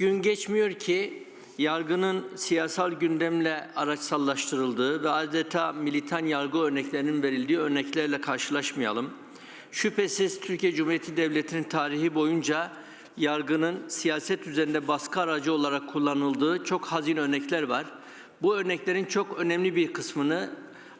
Gün geçmiyor ki yargının siyasal gündemle araçsallaştırıldığı ve adeta militan yargı örneklerinin verildiği örneklerle karşılaşmayalım. Şüphesiz Türkiye Cumhuriyeti Devleti'nin tarihi boyunca yargının siyaset üzerinde baskı aracı olarak kullanıldığı çok hazin örnekler var. Bu örneklerin çok önemli bir kısmını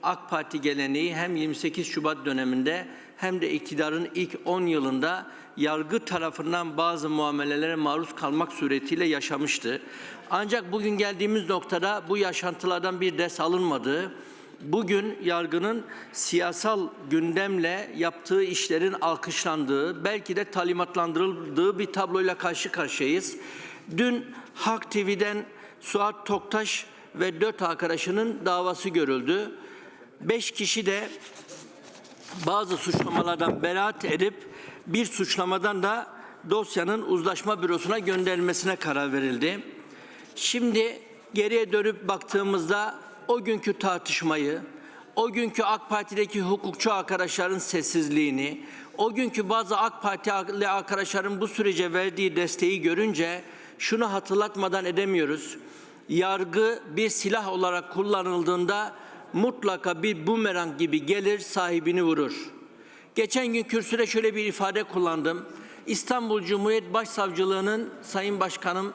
AK Parti geleneği hem 28 Şubat döneminde hem de iktidarın ilk 10 yılında yargı tarafından bazı muamelelere maruz kalmak suretiyle yaşamıştı. Ancak bugün geldiğimiz noktada bu yaşantılardan bir ders alınmadığı, bugün yargının siyasal gündemle yaptığı işlerin alkışlandığı, belki de talimatlandırıldığı bir tabloyla karşı karşıyayız. Dün Halk TV'den Suat Toktaş ve dört arkadaşının davası görüldü. Beş kişi de bazı suçlamalardan beraat edip bir suçlamadan da dosyanın uzlaşma bürosuna gönderilmesine karar verildi. Şimdi geriye dönüp baktığımızda o günkü tartışmayı, o günkü AK Parti'deki hukukçu arkadaşların sessizliğini, o günkü bazı AK Partili arkadaşların bu sürece verdiği desteği görünce şunu hatırlatmadan edemiyoruz. Yargı bir silah olarak kullanıldığında mutlaka bir bumerang gibi gelir sahibini vurur. Geçen gün kürsüde şöyle bir ifade kullandım. İstanbul Cumhuriyet Başsavcılığı'nın Sayın Başkanım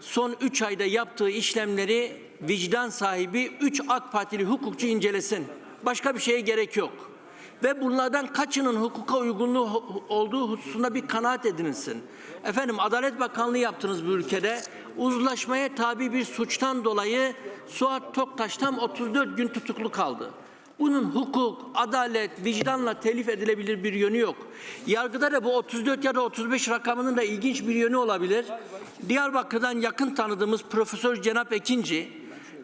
son 3 ayda yaptığı işlemleri vicdan sahibi 3 AK Partili hukukçu incelesin. Başka bir şeye gerek yok. Ve bunlardan kaçının hukuka uygunluğu olduğu hususunda bir kanaat edinilsin. Efendim Adalet Bakanlığı yaptınız bu ülkede. Uzlaşmaya tabi bir suçtan dolayı Suat Toktaş tam 34 gün tutuklu kaldı. Bunun hukuk, adalet, vicdanla telif edilebilir bir yönü yok. Yargıda da bu 34 ya da 35 rakamının da ilginç bir yönü olabilir. Diyarbakır'dan yakın tanıdığımız Profesör Cenap Ekinci,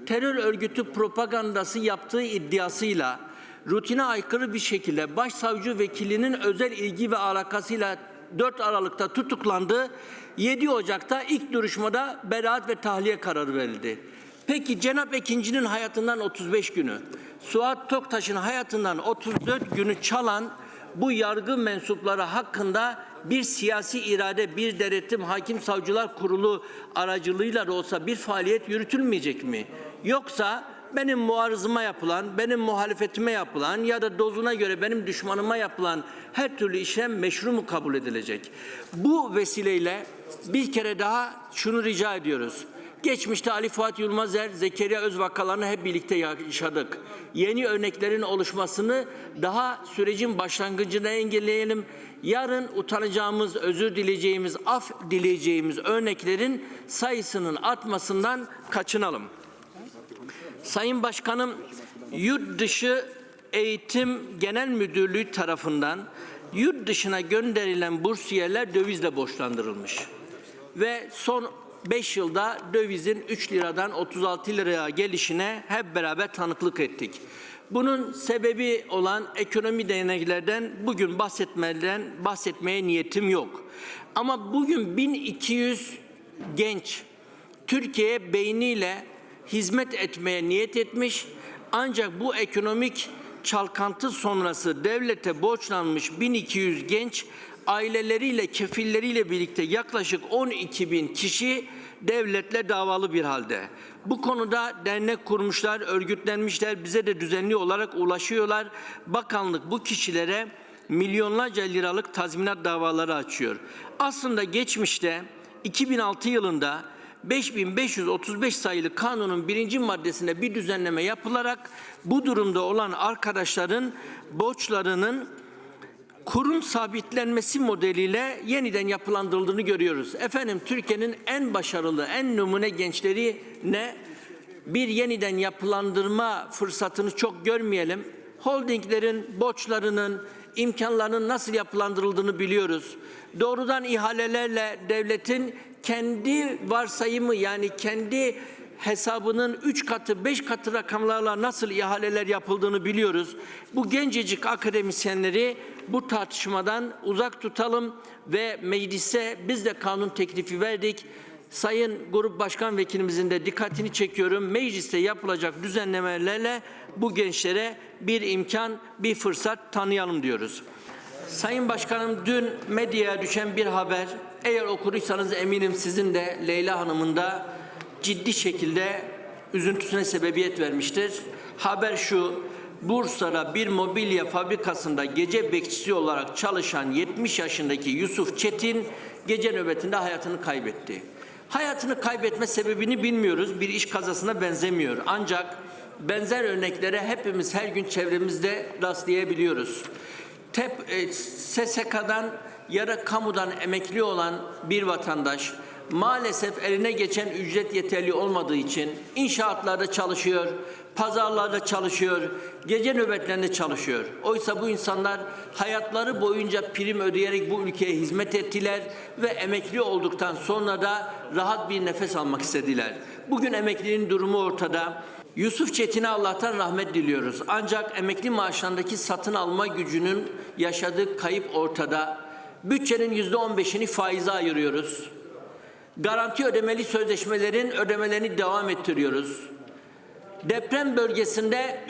terör örgütü propagandası yaptığı iddiasıyla rutine aykırı bir şekilde başsavcı vekilinin özel ilgi ve alakasıyla 4 Aralık'ta tutuklandı. 7 Ocak'ta ilk duruşmada beraat ve tahliye kararı verildi. Peki Cenap Ekinci'nin hayatından 35 günü, Suat Toktaş'ın hayatından 34 günü çalan bu yargı mensupları hakkında bir siyasi irade, bir denetim, hakim savcılar kurulu aracılığıyla da olsa bir faaliyet yürütülmeyecek mi? Yoksa benim muarızıma yapılan, benim muhalefetime yapılan ya da dozuna göre benim düşmanıma yapılan her türlü işlem meşru mu kabul edilecek? Bu vesileyle bir kere daha şunu rica ediyoruz. Geçmişte Ali Fuat Yılmazer, Zekeriya Öz vakalarını hep birlikte yaşadık. Yeni örneklerin oluşmasını daha sürecin başlangıcına engelleyelim. Yarın utanacağımız, özür dileyeceğimiz, af dileyeceğimiz örneklerin sayısının artmasından kaçınalım. Sayın Başkanım, Yurt Dışı Eğitim Genel Müdürlüğü tarafından yurt dışına gönderilen bursiyerler dövizle borçlandırılmış. Ve son 5 yılda dövizin 3 liradan 36 liraya gelişine hep beraber tanıklık ettik. Bunun sebebi olan ekonomi deneklerden bugün bahsetmeden bahsetmeye niyetim yok. Ama bugün 1200 genç Türkiye'ye beyniyle hizmet etmeye niyet etmiş ancak bu ekonomik çalkantı sonrası devlete borçlanmış 1200 genç aileleriyle kefilleriyle birlikte yaklaşık 12 bin kişi devletle davalı bir halde. Bu konuda dernek kurmuşlar, örgütlenmişler, bize de düzenli olarak ulaşıyorlar. Bakanlık bu kişilere milyonlarca liralık tazminat davaları açıyor. Aslında geçmişte 2006 yılında 5535 sayılı kanunun birinci maddesinde bir düzenleme yapılarak bu durumda olan arkadaşların borçlarının kurum sabitlenmesi modeliyle yeniden yapılandırıldığını görüyoruz. Efendim Türkiye'nin en başarılı, en numune gençleri ne? Bir yeniden yapılandırma fırsatını çok görmeyelim. Holdinglerin borçlarının, imkanlarının nasıl yapılandırıldığını biliyoruz. Doğrudan ihalelerle devletin kendi varsayımı yani kendi hesabının 3 katı 5 katı rakamlarla nasıl ihaleler yapıldığını biliyoruz. Bu gencecik akademisyenleri bu tartışmadan uzak tutalım ve meclise biz de kanun teklifi verdik. Sayın Grup Başkan Vekilimizin de dikkatini çekiyorum. Mecliste yapılacak düzenlemelerle bu gençlere bir imkan, bir fırsat tanıyalım diyoruz. Sayın Başkanım dün medyaya düşen bir haber eğer okuduysanız eminim sizin de Leyla Hanım'ın da ciddi şekilde üzüntüsüne sebebiyet vermiştir. Haber şu, Bursa'da bir mobilya fabrikasında gece bekçisi olarak çalışan 70 yaşındaki Yusuf Çetin gece nöbetinde hayatını kaybetti. Hayatını kaybetme sebebini bilmiyoruz. Bir iş kazasına benzemiyor. Ancak benzer örneklere hepimiz her gün çevremizde rastlayabiliyoruz. TEP, SSK'dan ya da kamudan emekli olan bir vatandaş maalesef eline geçen ücret yeterli olmadığı için inşaatlarda çalışıyor, pazarlarda çalışıyor, gece nöbetlerinde çalışıyor. Oysa bu insanlar hayatları boyunca prim ödeyerek bu ülkeye hizmet ettiler ve emekli olduktan sonra da rahat bir nefes almak istediler. Bugün emeklinin durumu ortada. Yusuf Çetin'e Allah'tan rahmet diliyoruz. Ancak emekli maaşlarındaki satın alma gücünün yaşadığı kayıp ortada. Bütçenin yüzde on beşini faize ayırıyoruz. Garanti ödemeli sözleşmelerin ödemelerini devam ettiriyoruz. Deprem bölgesinde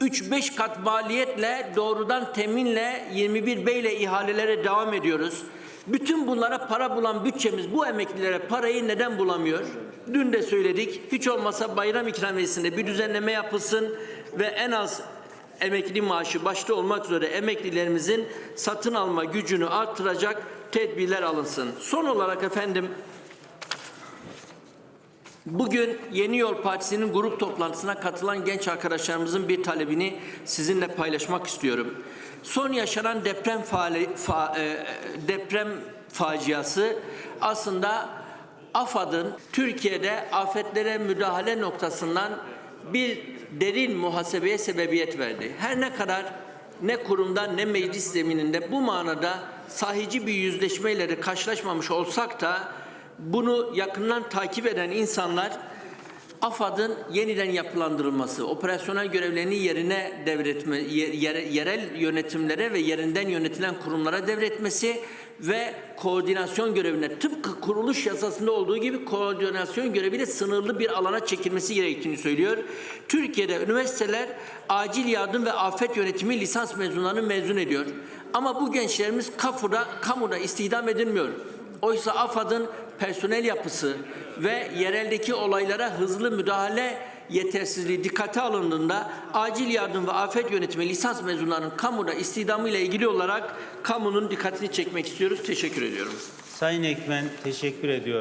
3-5 kat maliyetle doğrudan teminle 21 B ile ihalelere devam ediyoruz. Bütün bunlara para bulan bütçemiz bu emeklilere parayı neden bulamıyor? Dün de söyledik. Hiç olmasa bayram ikramiyesinde bir düzenleme yapılsın ve en az emekli maaşı başta olmak üzere emeklilerimizin satın alma gücünü artıracak tedbirler alınsın. Son olarak efendim Bugün Yeni Yol Partisi'nin grup toplantısına katılan genç arkadaşlarımızın bir talebini sizinle paylaşmak istiyorum. Son yaşanan deprem faali, fa- e, deprem faciası aslında AFAD'ın Türkiye'de afetlere müdahale noktasından bir derin muhasebeye sebebiyet verdi. Her ne kadar ne kurumda ne meclis zemininde bu manada sahici bir yüzleşmeyle de karşılaşmamış olsak da bunu yakından takip eden insanlar AFAD'ın yeniden yapılandırılması, operasyonel görevlerini yerine devretme, yer- yere- yerel yönetimlere ve yerinden yönetilen kurumlara devretmesi ve koordinasyon görevine tıpkı kuruluş yasasında olduğu gibi koordinasyon göreviyle sınırlı bir alana çekilmesi gerektiğini söylüyor. Türkiye'de üniversiteler acil yardım ve afet yönetimi lisans mezunlarını mezun ediyor. Ama bu gençlerimiz kafuda, kamuda istihdam edilmiyor. Oysa AFAD'ın personel yapısı ve yereldeki olaylara hızlı müdahale yetersizliği dikkate alındığında acil yardım ve afet yönetimi lisans mezunlarının kamuda istihdamı ile ilgili olarak kamunun dikkatini çekmek istiyoruz. Teşekkür ediyorum. Sayın Ekmen teşekkür ediyorum.